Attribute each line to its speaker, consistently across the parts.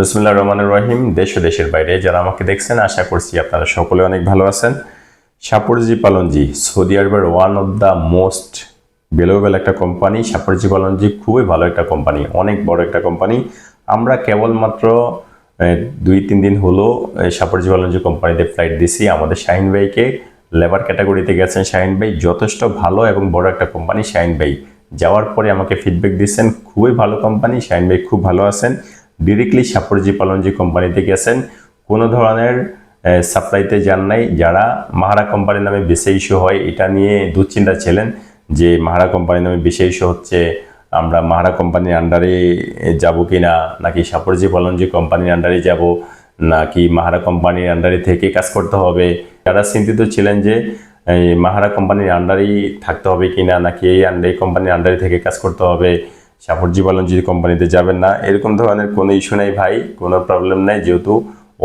Speaker 1: বিসমুল্লাহ রহমানুর রহিম। দেশ ও দেশের বাইরে যারা আমাকে দেখছেন, আশা করছি আপনারা সকলে অনেক ভালো আছেন। সাপরজি পালনজি, সৌদি আরবের one of the most valuable একটা কোম্পানি সাপরজি পালনজি খুবই ভালো একটা কোম্পানি অনেক বড় একটা কোম্পানি আমরা কেবলমাত্র দুই, তিন দিন হলো সাপরজি পালনজি কোম্পানিতে ফ্লাইট দিছি। আমাদের শাহিন ভাইকে লেবার ক্যাটাগরিতে গেছেন শাহিন ভাই। যথেষ্ট ভালো এবং বড় একটা কোম্পানি শাহিন ভাই। যাওয়ার পরে আমাকে ফিডব্যাক দিচ্ছেন, খুবই ভালো কোম্পানি শাহিন ভাই খুব ভালো আছেন। ডিরেক্টলি সাপরজি পালনজি কোম্পানিতে গেছেন কোনো ধরনের সাপ্লাইতে যান নাই। যারা মাহারা কোম্পানির নামে বেশি ইস্যু হয়, এটা নিয়ে দুশ্চিন্তা ছিলেন যে মাহারা কোম্পানির নামে বেশি ইস্যু হচ্ছে, আমরা মাহারা কোম্পানির আন্ডারে যাব কি না নাকি সাপরজি পালনজি কোম্পানির আন্ডারে যাব, নাকি মাহারা কোম্পানির আন্ডারে থেকে কাজ করতে হবে? যারা চিন্তিত ছিলেন যে মাহারা কোম্পানির আন্ডারেই থাকতে হবে কি না নাকি এই আন্ডারে কোম্পানির আন্ডারে থেকে কাজ করতে হবে সাপরজি পালনজি কোম্পানিতে যাবেন না, এরকম ধরনের কোনো ইস্যু নেই ভাই, কোনো প্রবলেম নেই। যেহেতু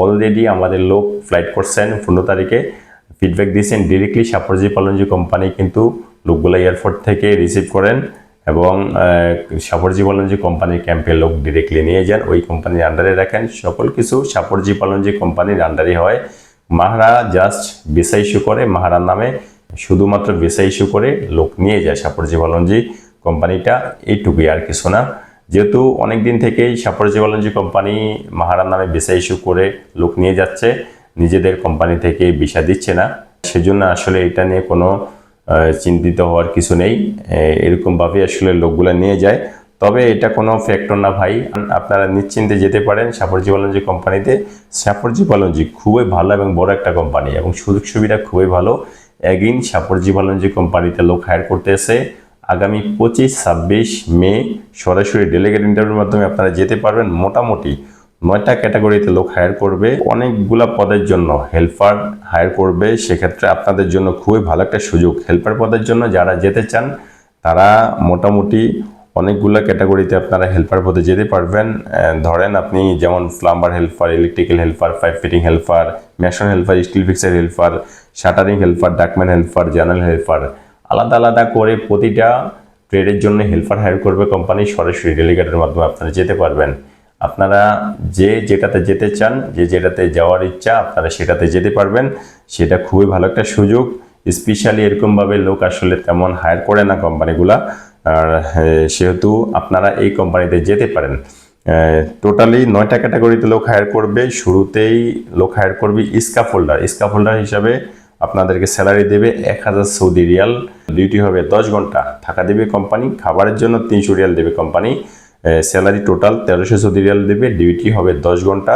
Speaker 1: অলরেডি আমাদের লোক ফ্লাইট করছেন, পনেরো তারিখে ফিডব্যাক দিয়েছেন ডিরেক্টলি সাপরজি পালনজি কোম্পানি কিন্তু লোকগুলো এয়ারপোর্ট থেকে রিসিভ করেন এবং সাপরজি পালনজি কোম্পানির ক্যাম্পে লোক ডিরেক্টলি নিয়ে যান, ওই কোম্পানির আন্ডারে রাখেন। সকল কিছু সাপরজি পালনজি কোম্পানির আন্ডারে হয়। মাহারা জাস্ট ভিসা ইস্যু করে, মাহারার নামে শুধুমাত্র ভিসা ইস্যু করে লোক নিয়ে যায় সাপরজি পালনজি। কোম্পানিটা এইটুকুই আর কিছু না। যেহেতু অনেক দিন থেকেই সাপরজি পালনজি কোম্পানি মাহারার নামে ভিসা ইস্যু করে লোক নিয়ে যাচ্ছে, নিজেদের কোম্পানি থেকে ভিসা দিচ্ছে না। সেজন্য আসলে এটা নিয়ে কোনো চিন্তিত হওয়ার কিছু নেই। এরকমভাবে আসলে লোকগুলো নিয়ে যায়। তবে এটা কোনো ফ্যাক্টর না ভাই। আপনারা নিশ্চিন্তে যেতে পারেন সাপরজি পালনজি কোম্পানিতে। সাপরজি পালনজি খুবই ভালো এবং বড় একটা কোম্পানি এবং সুযোগ সুবিধা খুবই ভালো। এগিন সাপরজি পালনজি কোম্পানিতে লোক হায়ার করতে এসে আগামী পঁচিশ, ছাব্বিশ মে সরাসরি ডেলিগেট ইন্টারভিউর মাধ্যমে আপনারা যেতে পারবেন। মোটামুটি নয়টা ক্যাটাগরিতে লোক হায়ার করবে। অনেকগুলা পদের জন্য হেল্পার হায়ার করবে। সেক্ষেত্রে আপনাদের জন্য খুবই ভালো একটা সুযোগ। হেল্পার পদের জন্য যারা যেতে চান, তারা মোটামুটি অনেকগুলো ক্যাটাগরিতে আপনারা হেল্পার পদে যেতে পারবেন। ধরেন আপনি যেমন plumber helper electrical helper pipe fitting helper mason helper steel fixer helper shuttering helper ductman helper general helper আলাদা আলাদা করে প্রতিটা ট্রেডের জন্য হেল্পার হায়ার করবে কোম্পানি সরাসরি ডেলিগেটের মাধ্যমে আপনারা যেতে পারবেন। আপনারা যে যেটাতে যেতে চান, যে যেটাতে যাওয়ার ইচ্ছা, আপনারা সেটাতে যেতে পারবেন। সেটা খুবই ভালো একটা সুযোগ। স্পেশালি এরকমভাবে লোক আসলে তেমন হায়ার করে না কোম্পানিগুলা আর সেহেতু আপনারা এই কোম্পানিতে যেতে পারেন। টোটালি নয়টা ক্যাটাগরিতে লোক হায়ার করবে। শুরুতেই লোক হায়ার করবে ইস্কা ফোল্ডার ইস্কা ফোল্ডার হিসাবে আপনাদেরকে স্যালারি দেবে এক হাজার সৌদি রিয়াল। ডিউটি হবে দশ ঘণ্টা। থাকা দেবে কোম্পানি খাবারের জন্য তিনশো রিয়াল দেবে কোম্পানি স্যালারি টোটাল তেরোশো সৌদি রিয়াল দেবে ডিউটি হবে দশ ঘণ্টা।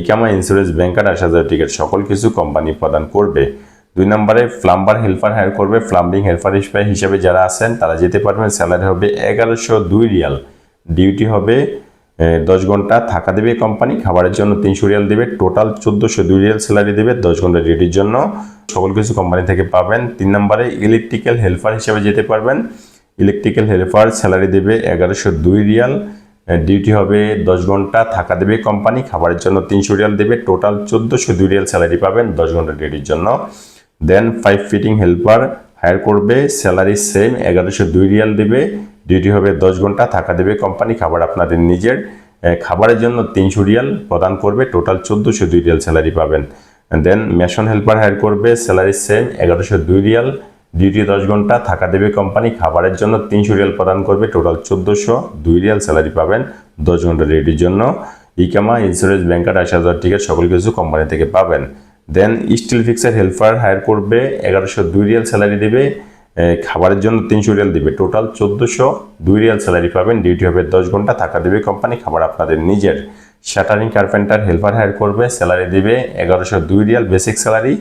Speaker 1: ইকামা ইন্স্যুরেন্স ব্যাংকার আট হাজার টিকিট সকল কিছু কোম্পানি প্রদান করবে। দুই নম্বরে প্লাম্বার হেল্পার হায়ার করবে। প্লাম্বিং হেল্পার হিসেবে যারা আছেন, তারা যেতে পারবেন। স্যালারি হবে এগারোশো দুই রিয়াল। ডিউটি হবে দশ ঘণ্টা থাকা দেবে কোম্পানি খাবারের জন্য তিনশো রিয়াল দেবে টোটাল চোদ্দোশো দুই রিয়াল স্যালারি দেবে, দশ ঘণ্টা ডিউটির জন্য। সকল কিছু কোম্পানি থেকে পাবেন। তিন নম্বরে ইলেকট্রিক্যাল হেল্পার হিসেবে যেতে পারবেন। ইলেকট্রিক্যাল হেল্পার স্যালারি দেবে এগারোশো দুই রিয়াল ডিউটি হবে দশ ঘণ্টা থাকা দেবে কোম্পানি খাবারের জন্য তিনশো রিয়াল দেবে টোটাল চোদ্দোশো দুই রিয়াল স্যালারি পাবেন দশ ঘণ্টা ডিউটির জন্য। Then pipe fitting helper hire করবে স্যালারি সেম এগারোশো দুই রিয়াল দেবে ডিউটি হবে দশ ঘণ্টা, থাকা দেবে কোম্পানি খাবার আপনাদের নিজের। খাবারের জন্য তিনশো রিয়াল প্রদান করবে টোটাল চোদ্দোশো দুই রিয়াল স্যালারি পাবেন। দেন মেশন হেল্পার হায়ার করবে স্যালারি সেম এগারোশো দুই রিয়াল ডিউটি দশ ঘণ্টা, থাকা দেবে কোম্পানি খাবারের জন্য তিনশো রিয়াল প্রদান করবে টোটাল চোদ্দোশো দুই রিয়াল স্যালারি পাবেন দশ ঘণ্টা ডিউটির জন্য। ইকামা ইন্স্যুরেন্স ব্যাংকার আশি হাজার টিকিট সকল কিছু কোম্পানি থেকে পাবেন। Then steel fixer helper hire করবে, এগারোশো দুই রিয়াল স্যালারি দেবে খাবারের জন্য তিনশো রিয়াল দিবে। টোটাল চোদ্দোশো দুই রিয়াল স্যালারি পাবেন ডিউটি হবে দশ ঘণ্টা থাকা দেবে কোম্পানি খাবার আপনাদের নিজের। শাটারিং কার্পেন্টার হেল্পার হায়ার করবে স্যালারি দেবে এগারোশো দুই রিয়াল বেসিক স্যালারি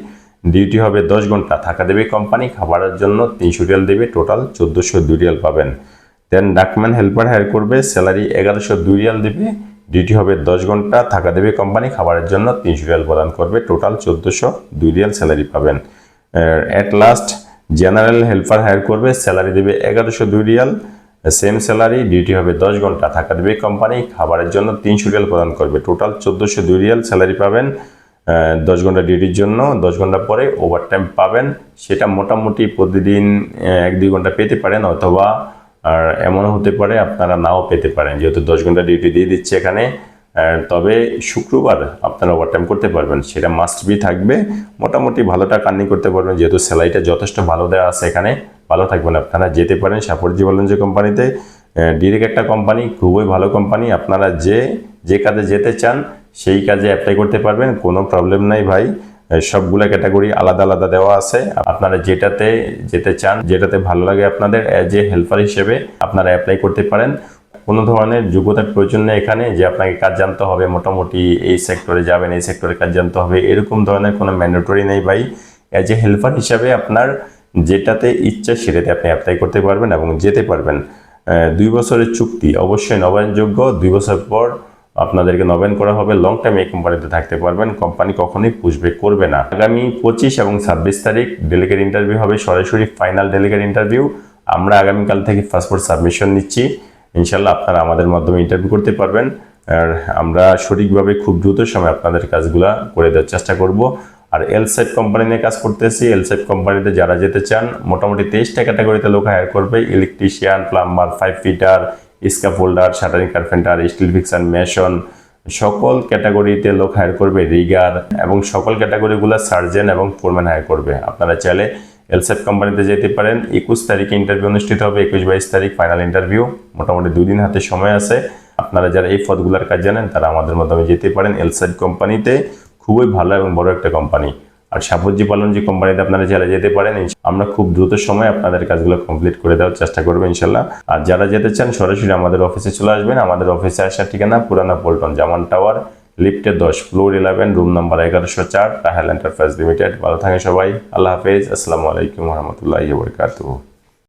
Speaker 1: ডিউটি হবে দশ ঘণ্টা থাকা দেবে কোম্পানি খাবারের জন্য তিনশো রিয়াল দেবে টোটাল চোদ্দোশো দুই রিয়াল পাবেন। দেন ডাকম্যান হেল্পার হায়ার করবে স্যালারি এগারোশো দুই রিয়াল দেবে ডিউটি হবে দশ ঘণ্টা, থাকা দেবে কোম্পানি খাবারের জন্য তিনশো রিয়াল প্রদান করবে। টোটাল চোদ্দোশো দুই রিয়াল স্যালারি পাবেন। At last general helper hire করবে স্যালারি দেবে এগারোশো দুই রিয়াল। সেম স্যালারি ডিউটি হবে দশ ঘণ্টা, থাকা দেবে কোম্পানি খাবারের জন্য তিনশো রিয়াল প্রদান করবে। টোটাল চোদ্দোশো দুই রিয়াল স্যালারি পাবেন। দশ ঘণ্টা ডিউটির জন্য, দশ ঘণ্টা পরে ওভারটাইম পাবেন। সেটা মোটামুটি প্রতিদিন এক দুই ঘণ্টা পেতে পারেন অথবা আর এমনও হতে পারে আপনারা নাও পেতে পারেন। যেহেতু দশ ঘণ্টা ডিউটি দিয়ে দিচ্ছে এখানে তবে শুক্রবার আপনারা ওভারটাইম করতে পারবেন। সেটা মাস্ট বি থাকবে। মোটামুটি ভালো টাকা আর্নিং করতে পারবেন। যেহেতু স্যালারিটা যথেষ্ট ভালো দেওয়া আছে এখানে, ভালো থাকবেন আপনারা। যেতে পারেন সাপরজি বলেন যে কোম্পানিতে ডিরেক্ট একটা কোম্পানি খুবই ভালো কোম্পানি আপনারা যে যে কাজে যেতে চান, সেই কাজে অ্যাপ্লাই করতে পারবেন। কোনো প্রবলেম নাই ভাই। সবগুলা ক্যাটাগরি আলাদা আলাদা দেওয়া আছে। আপনারা যেটাতে যেতে চান, যেটাতে ভালো লাগে আপনাদের অ্যাজ এ হেল্পার হিসেবে আপনারা অ্যাপ্লাই করতে পারেন। কোনো ধরনের যোগ্যতার প্রয়োজন নেই এখানে, যে আপনাকে কাজ জানতে হবে, মোটামুটি এই সেক্টরে যাবেন, এই সেক্টরে কাজ জানতে হবে, এরকম ধরনের কোনো ম্যান্ডেটরি নেই ভাই। অ্যাজ এ হেল্পার হিসাবে আপনার যেটাতে ইচ্ছা সেটাতে আপনি অ্যাপ্লাই করতে পারবেন এবং যেতে পারবেন। দুই বছরের চুক্তি অবশ্যই নবায়নযোগ্য, দুই বছর পর আপনাদেরকে নবায়ন করা হবে লং টাইম এই কোম্পানিতে থাকতে পারবেন কোম্পানি কখনোই পুষব্যাক করবে না। আগামী পঁচিশ এবং ছাব্বিশ তারিখ ডেলিগেট ইন্টারভিউ হবে, সরাসরি ফাইনাল ডেলিগেট ইন্টারভিউ আমরা আগামীকাল থেকে পাসপোর্ট সাবমিশন নিচ্ছি। ইনশাল্লাহ আপনারা আমাদের মাধ্যমে ইন্টারভিউ করতে পারবেন। আর আমরা সঠিকভাবে খুব দ্রুত সময় আপনাদের কাজগুলা করে দেওয়ার চেষ্টা করব। আর এলসেট কোম্পানি নিয়ে কাজ করতেছি। এলসেট কোম্পানিতে যারা যেতে চান, মোটামুটি তেইশটা ক্যাটাগরিতে লোক হায়ার করবে। Electrician plumber pipe fitter scaffolder shuttering carpenter steel fixer mason সকল ক্যাটাগরিতে লোক হায়ার করবে রিগার এবং সকল ক্যাটাগরিগুলো সার্জেন এবং ফোরম্যান হায়ার করবে। আপনারা চাইলে এলসেট কোম্পানিতে যেতে পারেন। একুশ তারিখে ইন্টারভিউ অনুষ্ঠিত হবে, একুশ বাইশ তারিখ ফাইনাল ইন্টারভিউ মোটামুটি দুই দিন হাতে সময় আছে। আপনারা যারা এই পদগুলোর কাজ জানেন, তারা আমাদের মাধ্যমে যেতে পারেন। এলসেট কোম্পানিতে খুবই ভালো এবং বড় একটা কোম্পানি আর সাপজি পালন যে কোম্পানিতে আপনারা চলে যেতে পারেন আমরা খুব দ্রুত সময় আপনাদের কাজগুলো কমপ্লিট করে দেওয়ার চেষ্টা করব, ইনশাল্লাহ। আর যারা যেতে চান, সরাসরি আমাদের অফিসে চলে আসবেন। আমাদের অফিসে আসার ঠিকানা পুরানা পল্টন জামান টাওয়ার লিফটে দশ, ফ্লোর ইলেভেন রুম নাম্বার এগারোশো চার, টাহেল এন্টারপ্রাইজ লিমিটেড ভালো থাকেন সবাই। আল্লাহ হাফেজ। আসসালামু আলাইকুম রহমতুল্লাহ বরকাতুহ।